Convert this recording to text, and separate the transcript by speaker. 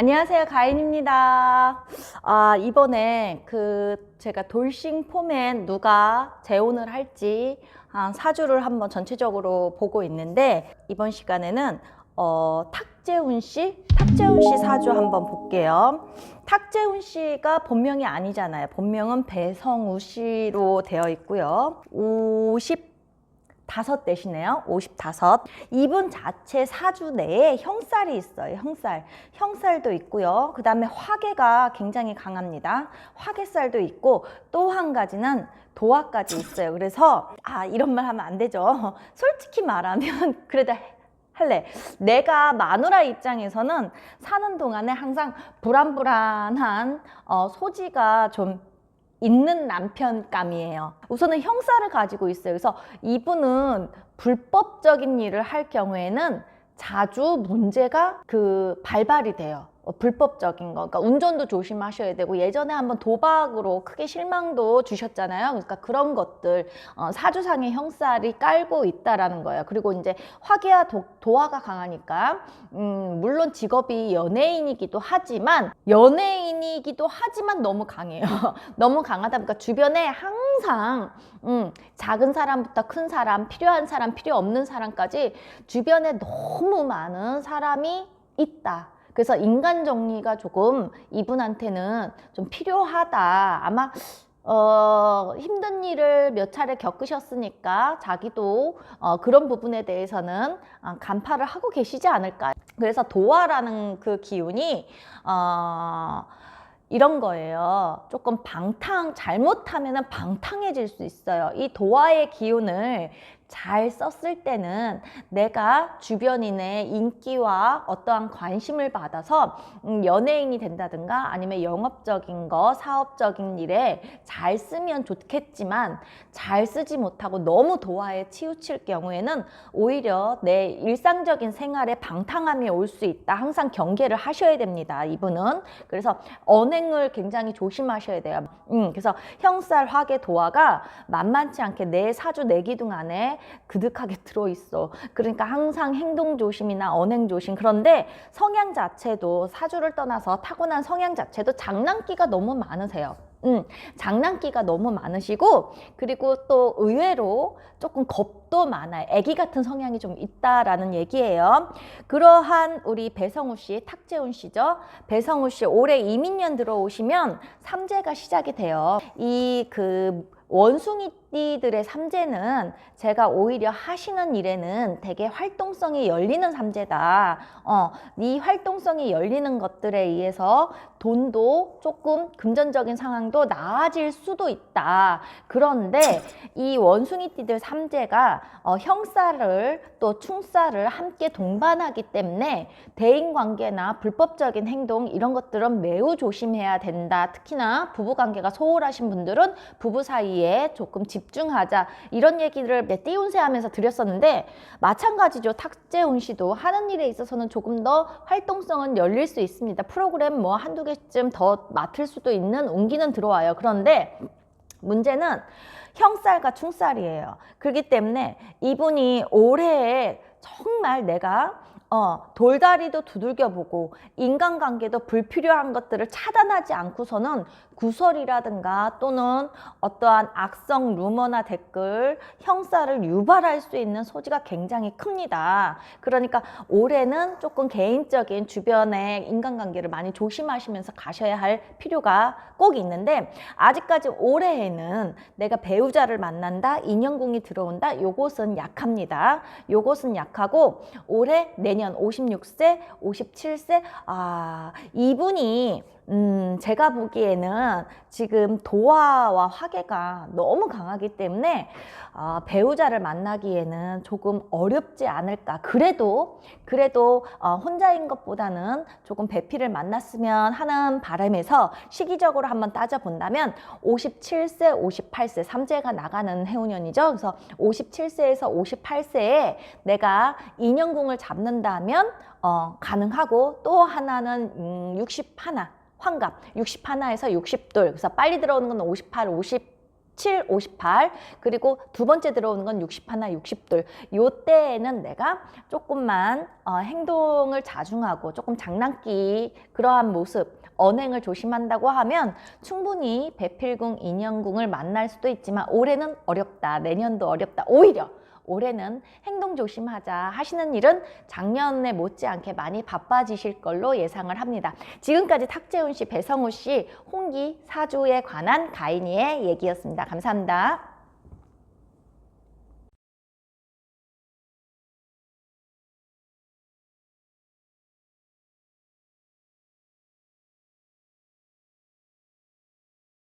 Speaker 1: 안녕하세요. 가인입니다. 아, 이번에 그 제가 돌싱 포맨 누가 재혼을 할지 한 4주를 한번 전체적으로 보고 있는데 이번 시간에는 어, 탁재훈 씨, 탁재훈 씨 사주 한번 볼게요. 탁재훈 씨가 본명이 아니잖아요. 본명은 배성우 씨로 되어 있고요. 50 다섯 대시네요. 55. 이분 자체 사주 내에 형살이 있어요. 형살. 형살도 있고요. 그 다음에 화계가 굉장히 강합니다. 화계살도 있고 또 한 가지는 도화까지 있어요. 그래서 아 이런 말 하면 안 되죠. 솔직히 말하면 그래도 할래. 내가 마누라 입장에서는 사는 동안에 항상 불안불안한 어, 소지가 좀 있는 남편감이에요. 우선은 형사를 가지고 있어요. 그래서 이분은 불법적인 일을 할 경우에는 자주 문제가 그 발발이 돼요. 어, 불법적인 거. 그러니까 운전도 조심하셔야 되고 예전에 한번 도박으로 크게 실망도 주셨잖아요. 그러니까 그런 것들 어, 사주상의 형살이 깔고 있다라는 거예요. 그리고 이제 화기와 도, 도화가 강하니까 음, 물론 직업이 연예인이기도 하지만 연예인이기도 하지만 너무 강해요. 너무 강하다 보니까 주변에 항상 음, 작은 사람부터 큰 사람, 필요한 사람, 필요 없는 사람까지 주변에 너무 많은 사람이 있다. 그래서 인간 정리가 조금 이분한테는 좀 필요하다. 아마 어, 힘든 일을 몇 차례 겪으셨으니까 자기도 어, 그런 부분에 대해서는 어, 간파를 하고 계시지 않을까. 그래서 도화라는 그 기운이 어, 이런 거예요. 조금 방탕, 잘못하면 방탕해질 수 있어요. 이 도화의 기운을 잘 썼을 때는 내가 주변인의 인기와 어떠한 관심을 받아서 음, 연예인이 된다든가 아니면 영업적인 거, 사업적인 일에 잘 쓰면 좋겠지만 잘 쓰지 못하고 너무 도화에 치우칠 경우에는 오히려 내 일상적인 생활에 방탕함이 올 수 있다. 항상 경계를 하셔야 됩니다. 이분은. 그래서 언행을 굉장히 조심하셔야 돼요. 음, 그래서 형살, 화계, 도화가 만만치 않게 내 사주, 내 기둥 안에 그득하게 들어있어. 그러니까 항상 행동 조심이나 언행 조심. 그런데 성향 자체도 사주를 떠나서 타고난 성향 자체도 장난기가 너무 많으세요. 음, 장난기가 너무 많으시고 그리고 또 의외로 조금 겁도 많아요. 애기 같은 성향이 좀 있다라는 얘기예요. 그러한 우리 배성우 씨, 탁재훈 씨죠. 배성우 씨 올해 이민년 들어오시면 삼재가 시작이 돼요. 이 그 원숭이 띠들의 삼재는 제가 오히려 하시는 일에는 되게 활동성이 열리는 삼재다. 어, 이 활동성이 열리는 것들에 의해서 돈도 조금 금전적인 상황도 나아질 수도 있다. 그런데 이 원숭이 띠들 삼재가 어, 형사를 또 충사를 함께 동반하기 때문에 대인관계나 불법적인 행동 이런 것들은 매우 조심해야 된다. 특히나 부부관계가 소홀하신 분들은 부부 사이에 조금 집 중하자 이런 얘기를 내 띄운새 하면서 드렸었는데 마찬가지죠. 탁재훈 씨도 하는 일에 있어서는 조금 더 활동성은 열릴 수 있습니다. 프로그램 뭐 한두 개쯤 더 맡을 수도 있는 운기는 들어와요. 그런데 문제는 형살과 충살이에요. 그렇기 때문에 이분이 올해에 정말 내가 어, 돌다리도 두들겨보고 인간관계도 불필요한 것들을 차단하지 않고서는 구설이라든가 또는 어떠한 악성 루머나 댓글, 형사를 유발할 수 있는 소지가 굉장히 큽니다. 그러니까 올해는 조금 개인적인 주변의 인간관계를 많이 조심하시면서 가셔야 할 필요가 꼭 있는데 아직까지 올해에는 내가 배우자를 만난다, 인연궁이 들어온다, 요것은 약합니다. 요것은 약하고 올해 내년 56세, 57세, 아, 이분이 음, 제가 보기에는 지금 도화와 화계가 너무 강하기 때문에 어, 배우자를 만나기에는 조금 어렵지 않을까. 그래도, 그래도 어, 혼자인 것보다는 조금 배필을 만났으면 하는 바람에서 시기적으로 한번 따져 본다면 57세, 58세, 삼재가 나가는 해운년이죠. 그래서 57세에서 58세에 내가 인연궁을 잡는다면 어, 가능하고 또 하나는 음, 61, 환갑 61에서 60돌 그래서 빨리 들어오는 건 58, 50 57, 58 그리고 두 번째 들어오는 건 61, 60둘 요때에는 내가 조금만 어, 행동을 자중하고 조금 장난기 그러한 모습 언행을 조심한다고 하면 충분히 배필궁, 인연궁을 만날 수도 있지만 올해는 어렵다. 내년도 어렵다. 오히려 올해는 행동 조심하자 하시는 일은 작년에 못지않게 많이 바빠지실 걸로 예상을 합니다. 지금까지 탁재훈 씨, 배성우 씨, 홍기 사주에 관한 가인이의 얘기였습니다. 감사합니다.